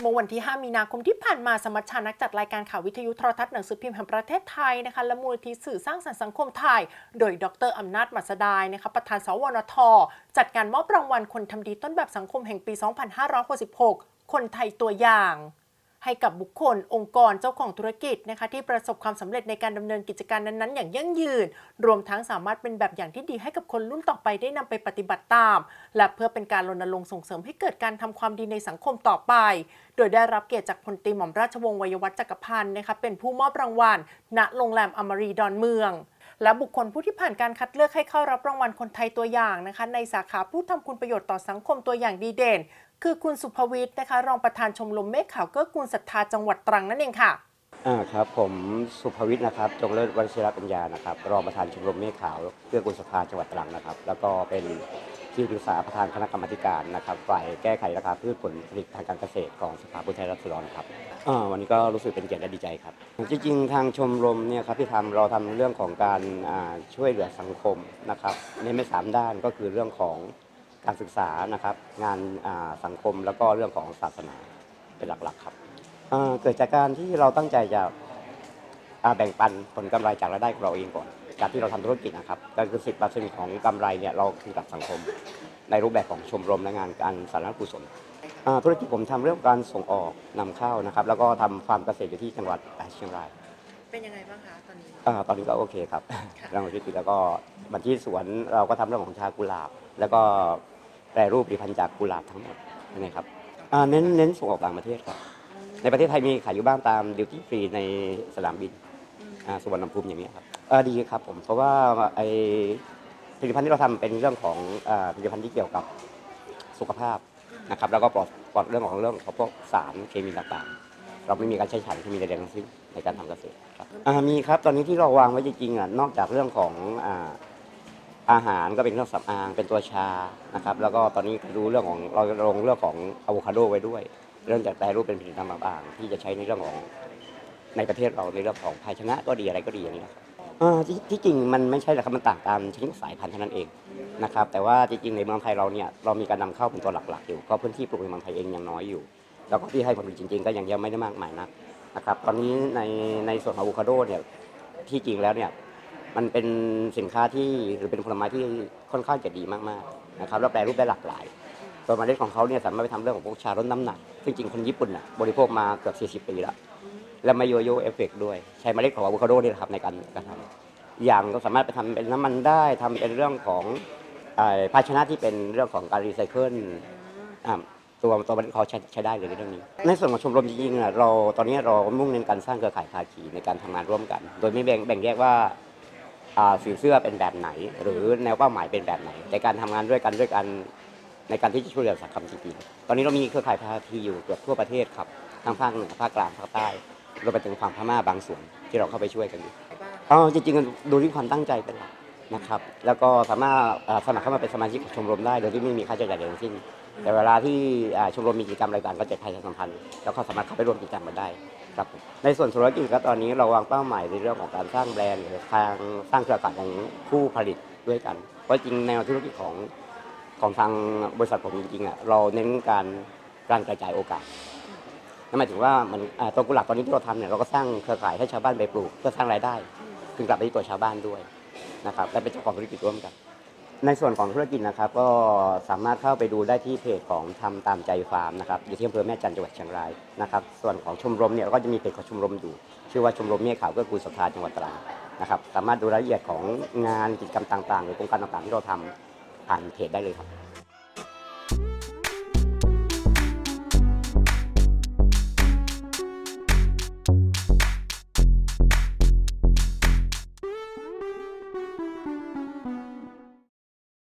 เมื่อวันที่ 5 มีนาคมที่ผ่านมาสมัชชานักจัดรายการข่าววิทยุโทรทัศน์หนังสือพิมพ์แห่งประเทศไทยนะคะและมูลนิธิสื่อสร้างสรรค์สังคมไทย โดยดรอำนาจมัสดายนะคะประธานสวนท จัดการมอบรางวัลคนทำดีต้นแบบสังคมแห่งปี 2566 คนไทยตัวอย่าง ให้กับบุคคล องค์กรเจ้าของธุรกิจนะคะที่ประสบความสำเร็จในการดำเนินกิจการนั้นๆ อย่างยั่งยืน รวมทั้งสามารถเป็นแบบอย่างที่ดีให้กับคนรุ่นต่อไปได้นำไปปฏิบัติตาม และเพื่อเป็นการรณรงค์ส่งเสริมให้เกิดการทำความดีในสังคมต่อไป โดยได้รับเกียรติจากพลตรีหม่อมราชวงศ์วัยวัฒน์จักรพันธ์นะคะเป็นผู้มอบรางวัล ณโรงแรมอมรีดอนเมืองและบุคคลผู้ที่ผ่านการคัดเลือกให้เข้ารับรางวัลคนไทยตัวอย่างนะคะในสาขาผู้ทำคุณประโยชน์ต่อสังคมตัวอย่างดีเด่น คือคุณสุภวิทย์นะคะ รองประธานชมรมเมฆขาวเกื้อกูลศรัทธาจังหวัดตรังนั่นเองค่ะ อ่าครับผมสุภวิทย์นะครับ จงเลิศวชิรปัญญานะครับรองประธานชมรมเมฆขาวเพื่อกุลสภาจังหวัดตรังนะครับ แล้วก็เป็นที่ปรึกษาประธานคณะกรรมาธิการนะครับฝ่ายแก้ไขราคาพืชผลผลิตทางการเกษตรของสภาผู้แทนราษฎรครับอ่าวันนี้ก็รู้สึกเป็นเกียรติและดีใจครับ จริงๆ ทางชมรมเนี่ยครับที่ทำเราทำเรื่องของการอ่าช่วยเหลือสังคมนะครับในไม่สามด้านก็คือเรื่องของ การศึกษานะครับ งานอ่าสังคมแล้วก็เรื่องของศาสนาเป็นหลักๆครับเอ่อเกิดจากการที่เราตั้งใจจะอ่าแบ่งปันผลกำไรจากรายได้ของเราเองก่อนจากที่เราทำธุรกิจนะครับก็คือสิบเปอร์เซ็นต์ของกำไรเนี่ยเราคืนกับสังคม ในรูปแบบของชมรมและงานการสาธารณกุศลอ่าธุรกิจผมทำเรื่องการส่งออกนำเข้านะครับ แล้วก็ทำฟาร์มเกษตรอยู่ที่จังหวัดเชียงราย เป็นยังไงบ้างคะตอนนี้อาตอนนี้ก็โอเคครับเรื่องของธุรกิจแล้วก็บัญชีสวนเราก็ทำเรื่องของชากุหลาบ แล้วก็ แปรรูปผลิตภัณฑ์จากกุหลาบทั้งหมดนะครับอ่าเน้นเน้นส่งออกต่างประเทศครับ ในประเทศไทยมีขายอยู่บ้างตามดิวตี้ฟรีในสนามบินอ่าสุวรรณภูมิอย่างนี้ยครับเออดีครับผมเพราะว่าไอผลิตภัณฑ์ที่เราทำเป็นเรื่องของอ่าผลิตภัณฑ์ที่เกี่ยวกับสุขภาพนะครับแล้วก็ปลอดปลอดเรื่องของเรื่องของพวกสารเคมีต่างๆ เราไม่มีการใช้สารเคมีใดๆทั้งสิ้นในการทำเกษตรครับอ่ามีครับตอนนี้ที่เราวางไว้จริงๆอะนอกจากเรื่องของอ่า อาหารก็เป็นเครื่องสำอางเป็นตัวชานะครับ แล้วก็ตอนนี้ดูเรื่องของเราลงเรื่องของอะโวคาโดไว้ด้วย เรื่องจากแปรรูปเป็นผลิตภัณฑ์ต่างๆที่จะใช้ในเรื่องของในประเทศเราในเรื่องของภาชนะก็ดีอะไรก็ดีอย่างนี้นะครับอ่าที่ที่จริงมันไม่ใช่หรอกครับมันต่างตามชนิดสายพันธุ์เท่านั้นเองนะครับ แต่ว่าจริงๆในเมืองไทยเราเนี่ยเรามีการนำเข้าเป็นตัวหลักๆอยู่ก็พื้นที่ปลูกในเมืองไทยเองยังน้อยอยู่ แล้วก็ที่ให้ผลผลิตจริง ๆ ก็ยังยังไม่ได้มากมายนักนะครับ ตอนนี้ในในส่วนของอะโวคาโดเนี่ยที่จริงแล้วเนี่ย มันเป็นสินค้าที่หรือเป็นผลไม้ที่ค่อนข้างจะดีมากๆนะครับแล้วแปรรูปได้หลากหลายตัวเมล็ดของเขาเนี่ยสามารถไปทำเรื่องของพวกชาลดน้ำหนักซึ่งจริงคนญี่ปุ่นน่ะบริโภคมาเกือบ40 ปีแล้ว และไม่โยโย่เอฟเฟกต์ด้วยใช้เมล็ดของอะโวคาโดนี่แหละครับในการการทำอย่างก็สามารถไปทำเป็นน้ำมันได้ทำเป็นเรื่องของเอ่อภาชนะที่เป็นเรื่องของการรีไซเคิลอ่าตัวตัวเมล็ดเขาใช้ใช้ได้เลยในเรื่องนี้ ในส่วนของชมรมจริงๆอะเราตอนนี้เรามุ่งเน้นการสร้างเครือข่ายภาคีในการทำงานร่วมกัน โดยไม่แบ่งแบ่งแยกว่า อ่าสีเสื้อเป็นแบบไหน หรือแนวเป้าหมายเป็นแบบไหนในการทำงานด้วยกันด้วยกันในการที่จะช่วยเหลือสังคมจริงๆตอนนี้เรามีเครือข่ายภาคีอยู่เกือบทั่วประเทศครับทั้งภาคเหนือภาคกลางภาคใต้รวมไปถึงฝั่งพม่าบางส่วนที่เราเข้าไปช่วยกันอยู่เอาจริงๆดูที่ความตั้งใจเป็นหลักนะครับ แล้วก็สามารถอ่าสมัครเข้ามาเป็นสมาชิกของชมรมได้ โดยที่ไม่มีค่าใช้จ่ายใดทั้งสิ้น แต่เวลาที่ชมรมมีกิจกรรมอะไรต่างก็จะประชาสัมพันธ์แล้วก็สามารถเข้าไปร่วมกิจกรรมกันได้ครับในส่วนธุรกิจก็ตอนนี้เราวางเป้าหมายในเรื่องของการสร้างแบรนด์หรือทางสร้างเครือข่ายของผู้ผลิตด้วยกันเพราะจริงแนวธุรกิจของของทางบริษัทผมจริงๆอะเราเน้นการการกระจายโอกาสนั่นหมายถึงว่ามันอ่าตัวกุหลาบตอนนี้ที่เราทำเนี่ยเราก็สร้างเครือข่ายให้ชาวบ้านไปปลูกเพื่อสร้างรายได้ คืนกลับไปที่ตัวชาวบ้านด้วยนะครับและเป็นเจ้าของธุรกิจร่วมกัน ในส่วนของธุรกิจนะครับก็สามารถเข้าไปดูได้ที่เพจของทำตามใจฟาร์มนะครับอยู่ที่อำเภอแม่จันทร์จังหวัดเชียงรายนะครับส่วนของชมรมเนี่ยก็จะมีเพจของชมรมอยู่ ชื่อว่าชมรมเมฆขาวเพื่อกูลสุทธาจังหวัดตรังนะครับสามารถดูรายละเอียดของงานกิจกรรมต่างๆ หรือโครงการต่างๆที่เราทำผ่านเพจได้เลยครับ